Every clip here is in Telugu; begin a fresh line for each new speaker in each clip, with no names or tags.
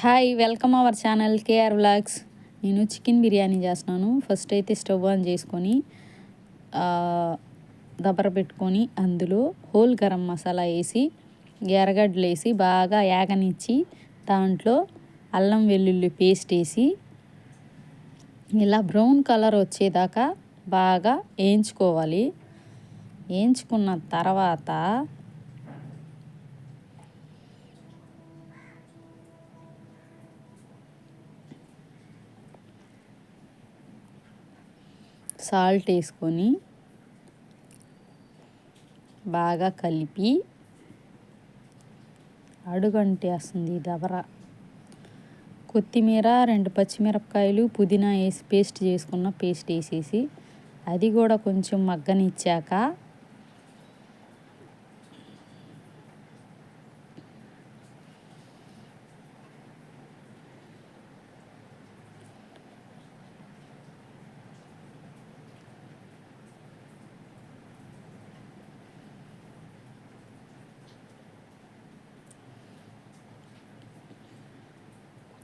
Hi welcome our channel KR vlogs. నేను చికెన్ బిర్యానీ చేస్తున్నాను. ఫస్ట్ అయితే స్టవ్ ఆన్ చేసుకొని దబర పెట్టుకొని అందులో హోల్ గరం మసాలా వేసి ఎర్రగడ్డలు వేసి బాగా యాగనిచ్చి దాంట్లో అల్లం వెల్లుల్లి పేస్ట్ వేసి ఇలా బ్రౌన్ కలర్ వచ్చేదాకా బాగా వేయించుకోవాలి. వేయించుకున్న తర్వాత సాల్ట్ వేసుకొని బాగా కలిపి అడుగంటేస్తుంది దవర కొత్తిమీర రెండు పచ్చిమిరపకాయలు పుదీనా వేసి పేస్ట్ చేసుకున్న పేస్ట్ వేసేసి అది కూడా కొంచెం మగ్గనిచ్చాక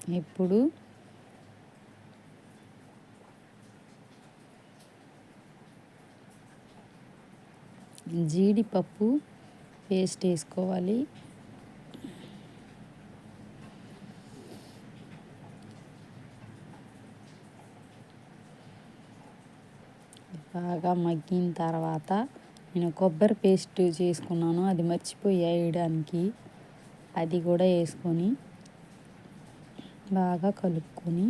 ఇప్పుడు జీడిపప్పు పేస్ట్ వేసుకోవాలి. బాగా మగ్గిన తర్వాత నేను కొబ్బరి పేస్ట్ చేసుకున్నాను. అది మర్చిపోయి వేయడానికి. అది కూడా వేసుకొని బాగా కలుపుకొని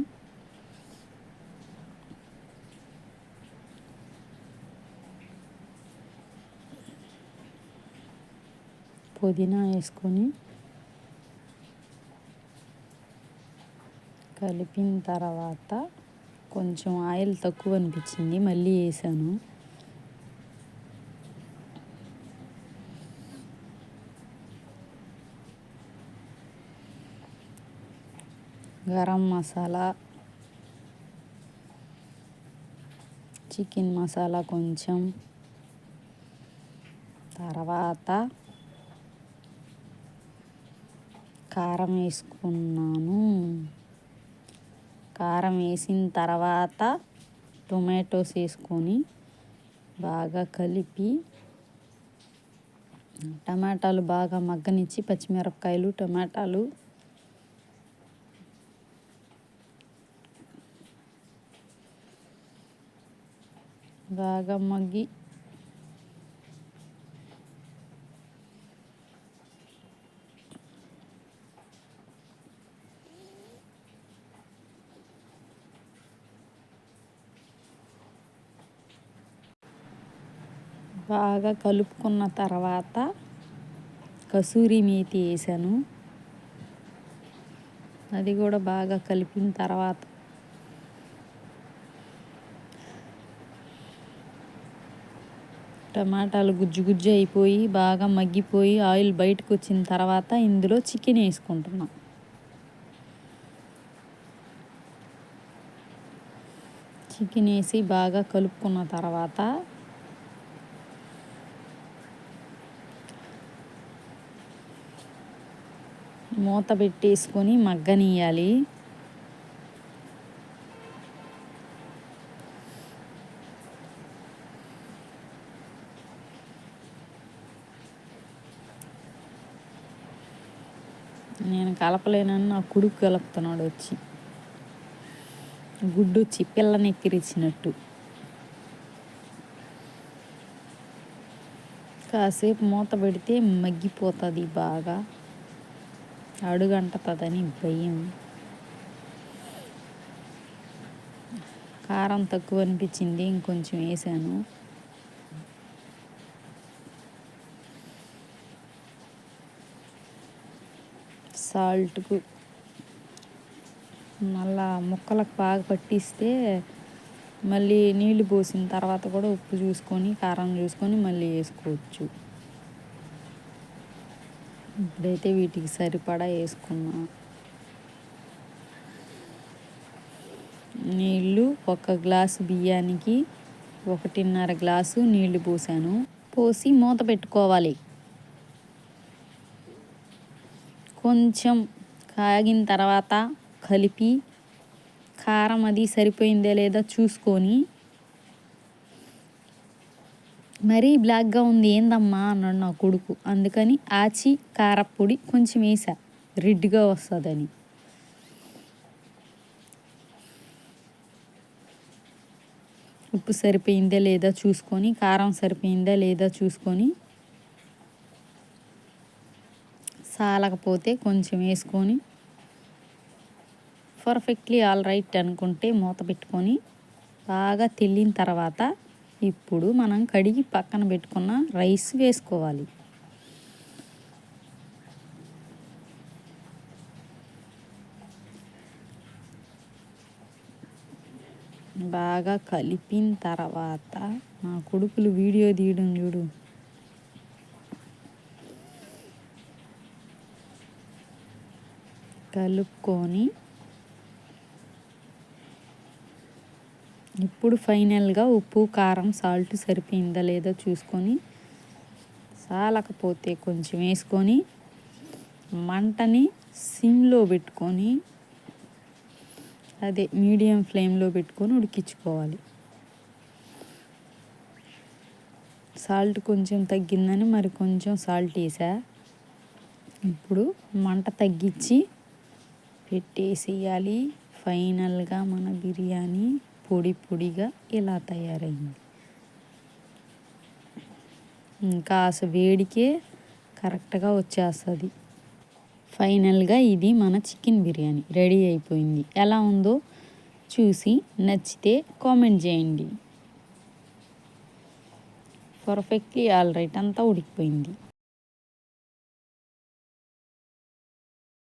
పుదీనా వేసుకొని కలిపిన తర్వాత కొంచెం ఆయిల్ తక్కువ అనిపించింది మళ్ళీ వేసాను. గరం మసాలా చికెన్ మసాలా కొంచెం తర్వాత కారం వేసుకున్నాను. కారం వేసిన తర్వాత టొమాటోస్ వేసుకొని బాగా కలిపి టమాటాలు బాగా మగ్గనిచ్చి పచ్చిమిరపకాయలు టమాటాలు బాగా మగ్గి బాగా కలుపుకున్న తర్వాత కసూరి మేతి వేసాను. అది కూడా బాగా కలిపిన తర్వాత టమాటాలు గుజ్జు గుజ్జు అయిపోయి బాగా మగ్గిపోయి ఆయిల్ బయటకు వచ్చిన తర్వాత ఇందులో చికెన్ వేసుకుంటున్నాం. చికెన్ వేసి బాగా కలుపుకున్న తర్వాత మూత పెట్టేసుకొని మగ్గనియాలి నేను కలపలేనని నా కొడుకు కలుపుతున్నాడు వచ్చి. గుడ్డు వచ్చి పిల్లని ఎక్కిరిచ్చినట్టు. కాసేపు మూత పెడితే మగ్గిపోతుంది బాగా. అడుగంటుతుందని భయం. కారం తక్కువ అనిపించింది ఇంకొంచెం వేసాను. సాల్ట్కు మళ్ళా ముక్కలకు బాగా పట్టిస్తే మళ్ళీ నీళ్ళు పోసిన తర్వాత కూడా ఉప్పు చూసుకొని కారం చూసుకొని మళ్ళీ వేసుకోవచ్చు. ఇప్పుడైతే వీటికి సరిపడా వేసుకున్నా. నీళ్ళు ఒక గ్లాసు బియ్యానికి ఒకటిన్నర గ్లాసు నీళ్ళు పోసాను. పోసి మూత పెట్టుకోవాలి. కొంచెం కాగిన తర్వాత కలిపి కారం అది సరిపోయిందే లేదా చూసుకొని మరీ బ్లాక్గా ఉంది ఏందమ్మా అన్నాడు నా కొడుకు. అందుకని ఆచి కారపొడి కొంచెం వేసా రెడ్గా వస్తుందని. ఉప్పు సరిపోయిందా లేదా చూసుకొని కారం సరిపోయిందా లేదా చూసుకొని సాలకపోతే కొంచెం వేసుకొని పర్ఫెక్ట్లీ ఆల్ రైట్ అనుకుంటే మూత పెట్టుకొని బాగా తెల్లిన తర్వాత ఇప్పుడు మనం కడిగి పక్కన పెట్టుకున్న రైస్ వేసుకోవాలి. బాగా కలిపిన తర్వాత మా కొడుకులు వీడియో తీయడం చూడు. కలుపుకొని ఇప్పుడు ఫైనల్గా ఉప్పు కారం సాల్ట్ సరిపోయిందా లేదో చూసుకొని సాలకపోతే కొంచెం వేసుకొని మంటని సిమ్లో పెట్టుకొని అదే మీడియం ఫ్లేమ్లో పెట్టుకొని ఉడికించుకోవాలి. సాల్ట్ కొంచెం తగ్గిందని మరి కొంచెం సాల్ట్ వేసా. ఇప్పుడు మంట తగ్గించి పెట్టేసేయాలి. ఫైనల్గా మన బిర్యానీ పొడి పొడిగా ఇలా తయారైంది. ఇంకా అసలు వేడికే కరెక్ట్గా వచ్చేస్తుంది. ఫైనల్గా ఇది మన చికెన్ బిర్యానీ రెడీ అయిపోయింది. ఎలా ఉందో చూసి నచ్చితే కామెంట్ చేయండి. పర్ఫెక్ట్లీ ఆల్ రైట్ అంతా ఉడికిపోయింది.